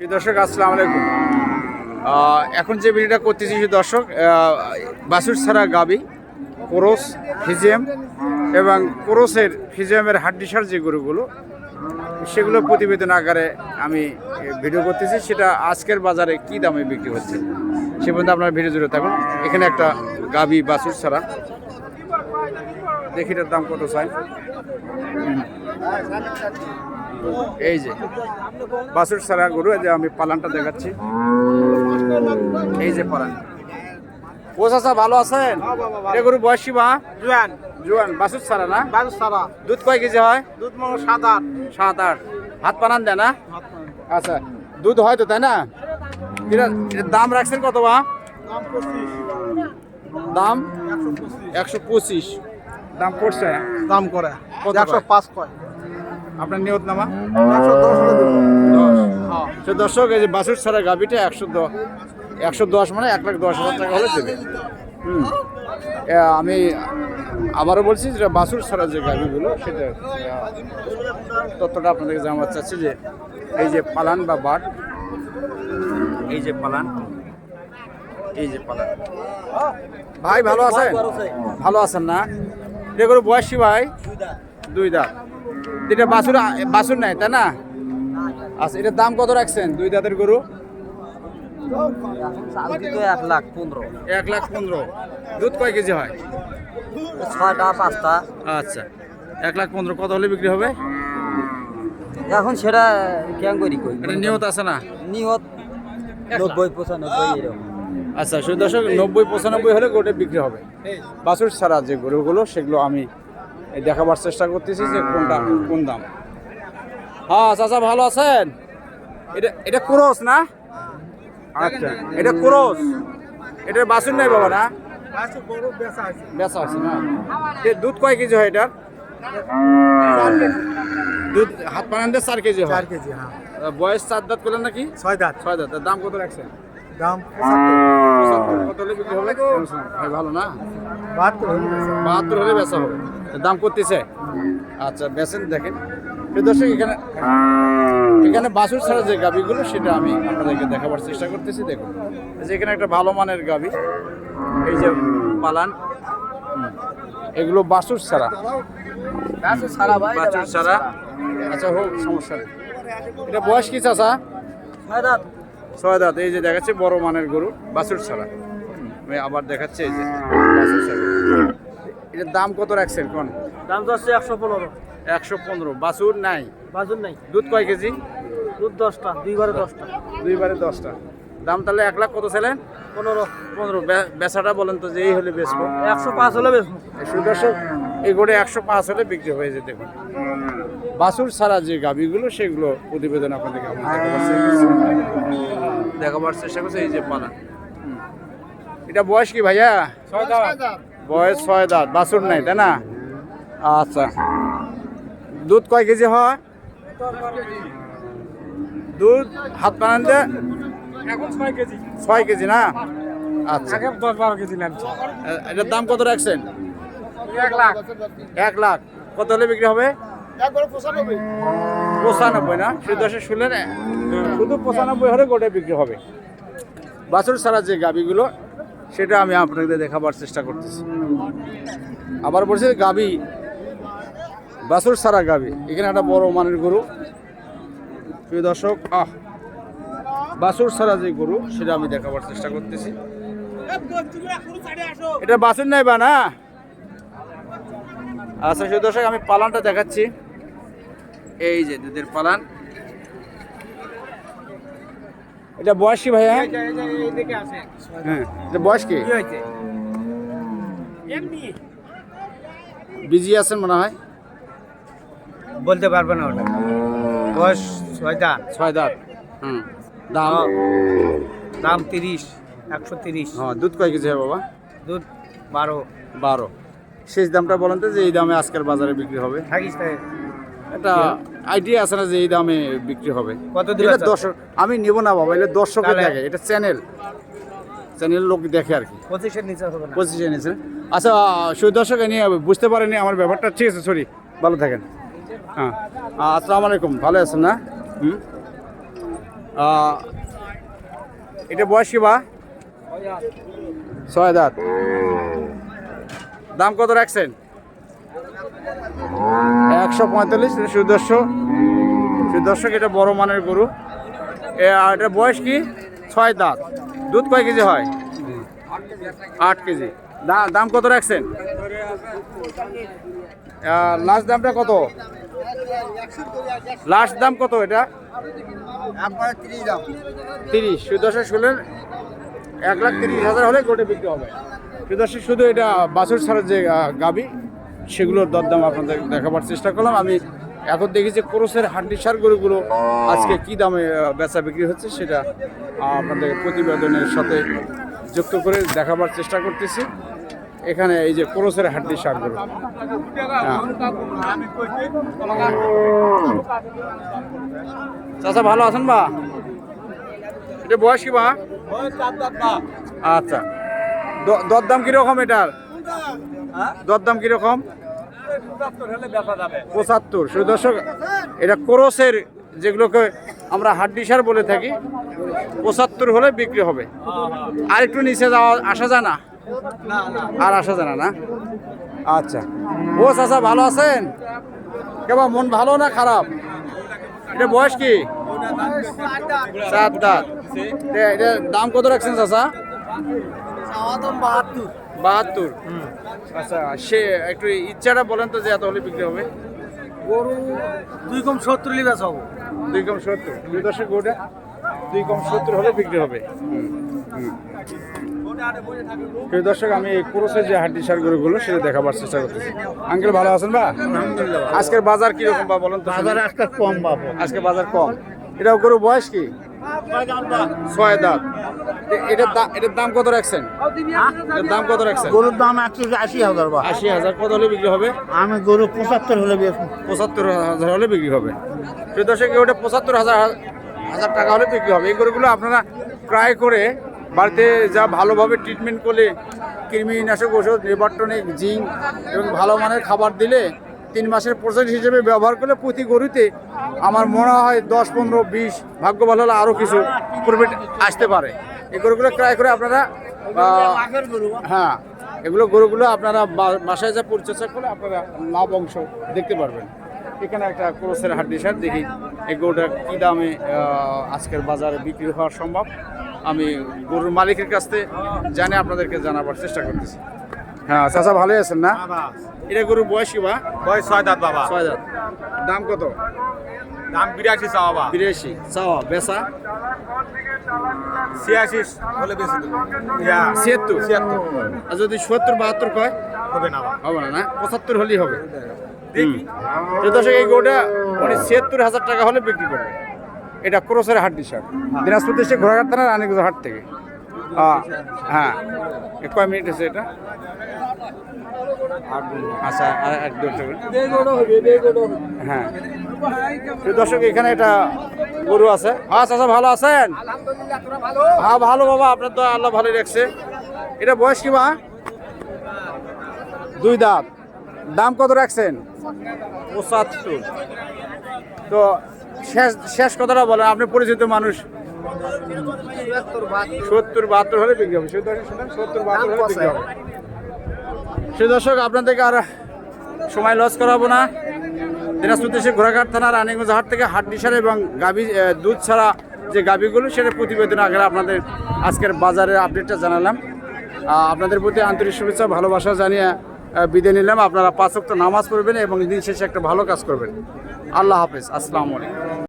প্রিয় দর্শক, আসসালামু আলাইকুম। এখন যে ভিডিওটা করতেছি সে দর্শক বাসুর ছাড়া গাবি, কোরস, ফিজিয়াম এবং কোরসের, ফিজিয়ামের হাড্ডিসার যে গরুগুলো, সেগুলো প্রতিবেদন আকারে আমি ভিডিও করতেছি। সেটা আজকের বাজারে কি দামে বিক্রি হচ্ছে, সে পর্যন্ত আপনার ভিডিও জুড়ে থাকুন। এখানে একটা গাবি বাসুর ছাড়া। দেখি এটার দাম কত চাই। এই যে বাসুর সারা গরু এই যে আমি পালানটা দেখাচ্ছি। এই যে পালান। ও চাচা ভালো আছেন? এ গরু বয়সী বা জুয়ান। জুয়ান বাসুর ছাড়া না? বারো সারা। দুধ কয় কেজি হয়? দুধ মনে সাত আট। সাত আট। হাত পানান দেয় না? আচ্ছা দুধ হয় তো তাই না? দাম রাখছেন কত বা দাম একশো পঁচিশ। দাম পড়ছে? দাম করে। একশো পাঁচ কয়। আপনার নিয়ত নামা? একশো দশ হলে দেবো। দশ। হ্যাঁ। সে দর্শক এই যে বাসুর ছাড়া গাভিটা একশো দশ একশো দশ মানে এক লাখ দশ হাজার টাকা হলে দেবে। হুম। এ, আমি আবারও বলছি যে বাসুর ছাড়া যে গাভিগুলো সেটা তথ্যটা আপনাদেরকে জানাতে চাচ্ছি যে এই যে পালান বা বাট এই যে পালান এই যে পালান। ভাই ভালো আছেন? ভালো আছেন না? এগুলো বয়সী ভাই? দুই দাঁত। এটা বাছুর বাছুর নাই তাই না? আচ্ছা এটার দাম কত রাখছেন? দুই দাঁতের গরু? এক লাখ পনেরো। এক লাখ পনেরো দুধ কয় কেজি হয়? ছয়টা পাঁচটা। আচ্ছা এক লাখ পনেরো। কত হলে বিক্রি হবে? এখন সেটা কেন করি কই? এটা নিয়ত আছে না? নিয়ত নব্বই পঁচানব্বই এরকম। আচ্ছা শুধু দর্শক নব্বই পঁচানব্বই হলে গোটে বিক্রি হবে। বাছুর ছাড়া যে গরুগুলো সেগুলো আমি দেখাবার চেষ্টা করতেছি যে কোনটা কোন দাম। হ্যাঁ চাচা ভালো আছেন? এটা এটা ক্রোস না? আচ্ছা। এটা ক্রোস। এটা বাছুর নাই বাবা না? বেচা আছে না? দুধ কয় কেজি হয় এটার? দুধ হাত পানান দিয়ে চার কেজি হয়। চার কেজি হ্যাঁ। বয়স চার দাঁত করলেন নাকি? ছয় দাঁত। ছয় দাঁত। দাম কত রাখছেন? দাম কত হলে বিক্রি হবে? ভাই ভালো না? বাহাত্তর হলে বেচা। হবে। দাম করতেছে? আচ্ছা বেচেন দেখেন। দর্শক এখানে এখানে বাছুর ছাড়া যে গাবিগুলো সেটা আমি আপনাদেরকে দেখাবার চেষ্টা করতেছি দেখুন। যে এখানে একটা ভালো মানের গাবি এই যে পালান। এগুলো বাছুর ছাড়া। সারা ভাই বাছুর ছাড়া। আচ্ছা হোক সমস্যা নেই। এটা বয়স কি চাচা? ছয় দাঁত। ছয় দাঁত। এই যে দেখাচ্ছে বড় মানের গরু বাছুর ছাড়া। আমি আবার দেখাচ্ছে এই যে বাছুর ছাড়া। এটার দাম কত রাখছেন কোন? দাম যাচ্ছে একশো পনেরো। একশো পনেরো। বাছুর নাই? বাজুন নাই। দুধ কয় কেজি? দুধ দশটা দুইবারে দশটা। দুইবারে দশটা। দাম তাহলে এক লাখ কত ছিলেন পনেরো। পনেরো। বেচাটা বলেন তো যে এই হলে বেচবো। একশো পাঁচ হলে বেচবো। এই সুদর্শক এই গোড়ে একশো পাঁচ হলে বিক্রি হয়ে যেতে দেখুন বাছুর ছাড়া যে গাবিগুলো সেগুলো প্রতিবেদন আপনাদেরকে আমি দেখাবার চেষ্টা করছি। দেখাবার চেষ্টা করছি এই যে পালা। এটা বয়স কি ভাইয়া? বয়স ছয় দাঁত বাছুর নাই তাই না? আচ্ছা। দুধ কয় কেজি হয়? দুধ হাত বানান দে এখন ছয় কেজি। ছয় কেজি না? আচ্ছা। আগে দশ বারো কেজি নামছে। এটার দাম কত রাখছেন? এক লাখ। এক লাখ। কত হলে বিক্রি হবে? পঁচানব্বই। পঁচানব্বই না? শুধু দশে শুনলেন শুধু পঁচানব্বই হলে গোটে বিক্রি হবে। বাছুর ছাড়া যে গাবিগুলো সেটা আমি আপনাদের দেখাবার চেষ্টা করতেছি। আবার বলছি, গাবি, বাছুর ছাড়া গাবি। এখানে একটা বড় মানের গরু। প্রিয় দর্শক, আহ, বাছুর ছাড়া যে গরু, সেটা আমি দেখাবার চেষ্টা করতেছি। এটা বাসুর নাই বা না? আচ্ছা শুধু দর্শক, আমি পালানটা দেখাচ্ছি। এই যে দুধের পালান। এটা বয়সী ভাইয়া আছে। হ্যাঁ বয়স কি? বিজি আছেন মনে হয়? বলতে পারবে না ওটা। বয়স ছয় দাঁত। ছয় দাঁত। হুম। দাম? দাম? তিরিশ একশো তিরিশ। হ্যাঁ দুধ কয় কেজি হয় বাবা? দুধ বারো। বারো। শেষ দামটা বলেন তো যে এই দামে আজকের বাজারে বিক্রি হবে। থাকিস একটা আইডিয়া আছে না যে এই দামে বিক্রি হবে? কত এটা দর্শক আমি নিব না বাবা এটা দর্শকে তাহলে? দেখে এটা চ্যানেল চ্যানেল লোক দেখে আর কি। পঁচিশের নিচে হবে না। পঁচিশে এনেছে আচ্ছা দর্শক নিয়ে বুঝতে পারেনি আমার ব্যাপারটা। ঠিক আছে সরি ভালো থাকেন। হ্যাঁ। আসসালামু আলাইকুম। ভালো আছেন না? হুম? এটা বয়স কি বা? ছয় দাঁত। দাম কত রাখছেন? একশো পঁয়তাল্লিশ সুদর্শ সুদর্শক এটা বড় মানের গরু। এ, আর এটার বয়স কি? ছয় দাঁত। দুধ কয় কেজি হয়? আট কেজি। দাম কত রাখছেন? লাস্ট দামটা কত? লাস্ট দাম কত এটা? তিরিশ। সুদর্শক শুনলেন, এক লাখ তিরিশ হাজার হলে গোটে বিক্রি হবে। সুদর্শক শুধু এটা বাছুর ছাড়ার যে গাবি, সেগুলোর দরদাম আপনাদের দেখাবার চেষ্টা করলাম। আমি এখন দেখি যে ক্রোসের হাড্ডি সার গরুগুলো আজকে কি দামে বেচা বিক্রি হচ্ছে সেটা আপনাদের প্রতিবেদনের সাথে যুক্ত করে দেখাবার চেষ্টা করতেছি। এখানে এই যে ক্রোসের হাড্ডি সার গরু। হ্যাঁ। চাচা, ভালো আছেন বা? এটা বয়স কি বা? আচ্ছা। দরদাম কীরকম এটার? দরদাম কীরকম? পঁচাত্তর। শুধু দর্শক, এটা কোরসের যেগুলোকে আমরা হাড্ডি সার বলে থাকি, পঁচাত্তর হলে বিক্রি হবে। আর একটু নিচে যাওয়া আসা যায় না? আর আসা যায় না আচ্ছা। ও চাচা, ভালো আছেন? কেবা মন ভালো না খারাপ? এটা বয়স কি? চার দাঁত এ- এটার দাম কত রাখছেন চাচা? বাহাত্তর। আচ্ছা সে একটু ইচ্ছাটা বলেন তো যে এত হলে বিক্রি হবে। গরু দুই কম সত্তর লিবাস হব। দুই কম সত্তর। দুই দশের গোটা দুই কম সত্তর হলে বিক্রি হবে। প্রিয় দর্শক আমি ক্রোসের যে হাড্ডি সার গরুগুলো সেটা দেখাবার চেষ্টা করতেছি। আঙ্কেল ভালো আছেন বা? আজকের বাজার কীরকম বা বলেন তো শুনি। একটা কম পাবো আজকে বাজার কম। এটা গরু বয়স কি? ছয় দাঁত। এটার দা- এটার দাম কত রাখছেন? এটার দাম কত রাখছেন? গরুর দাম একশো আশি হাজার বা। আশি হাজার। কত হলে বিক্রি হবে? আমি গরু পঁচাত্তর হলে পঁচাত্তর হাজার হলে বিক্রি হবে। প্রিয় দর্শক ওটা পঁচাত্তর হাজার হাজার টাকা হলে বিক্রি হবে। এই গরুগুলো আপনারা ক্রয় করে বাড়িতে যা ভালোভাবে ট্রিটমেন্ট করলে কৃমিনাশক ওষুধ নিবার্টনিক জিঙ্ক এবং ভালো মানের খাবার দিলে তিন মাসের প্রসেস হিসেবে ব্যবহার করলে প্রতি গরুতে আমার মনে হয় দশ, পনেরো, বিশ, ভাগ্য ভালো হলে আরও কিছু প্রফিট আসতে পারে। এই গরুগুলো ক্রয় করে আপনারা হ্যাঁ এগুলো গরুগুলো আপনারা বাসায় যা পরিচর্যা করলে আপনারা লাভ অংশ দেখতে পারবেন। এখানে একটা ক্রোসের হাড্ডি সার, দেখি এই গরুটা কী দামে আজকের বাজারে বিক্রি হওয়া সম্ভব। আমি গরুর মালিকের কাছ থেকে জানে আপনাদেরকে জানাবার চেষ্টা করতেছি। হ্যাঁ চাচা ভালোই আছেন না? এটা গরুর বয়স কি বা? বয়স ছয় দাঁত বাবা। ছয় হাজার দাম কত? দাম বিরাশি চাওয়া বা বিরাশি। চাওয়া বেচা? ছিয়াশি হলে বেশি ছিয়াত্তর। ছিয়াত্তর। আর যদি সত্তর বাহাত্তর কয়? হবে না হবে না না? পঁচাত্তর হলেই হবে। দেখি। দর্শক এই গরুটা উনি ছিয়াত্তর হাজার টাকা হলে বিক্রি করবে। এটা ক্রোসের হাট সার। দিনাজপুর দেশে ঘোড়াঘাট থানার রানীগঞ্জ হাট থেকে। হ্যাঁ। কয় মিনিট আছে এটা? আচ্ছা আর এক হ্যাঁ। দর্শক এখানে একটা গরু আছে। হ্যাঁ চাচা ভালো আছেন? হ্যাঁ ভালো বাবা আপনার তো আল্লাহ ভালো রাখছে। এটা বয়স কি মা? দুই দাঁত। দাম কত রাখছেন? পঁচাত্তর। তো শেষ শেষ কথাটা বলেন আপনি পরিচিত মানুষ। সত্তর বাহাত্তর হলে বিক্রি হবে। সত্তর সেই দর্শক, আপনাদেরকে আর সময় লস করাবো না। দিনাজপুর দেশে ঘোড়াঘাট থানা, রানীগঞ্জ হাট থেকে হাট ডিসার এবং গাভি দুধ ছাড়া যে গাভিগুলো, সেটা প্রতিবেদন আগে আপনাদের আজকের বাজারের আপডেটটা জানালাম। আপনাদের প্রতি আন্তরিক শুভেচ্ছা, ভালোবাসা জানিয়ে বিদায় নিলাম। আপনারা পাঁচ নামাজ পড়বেন এবং দিন শেষে একটা ভালো কাজ করবেন। আল্লাহ হাফেজ। আসসালামু আলাইকুম।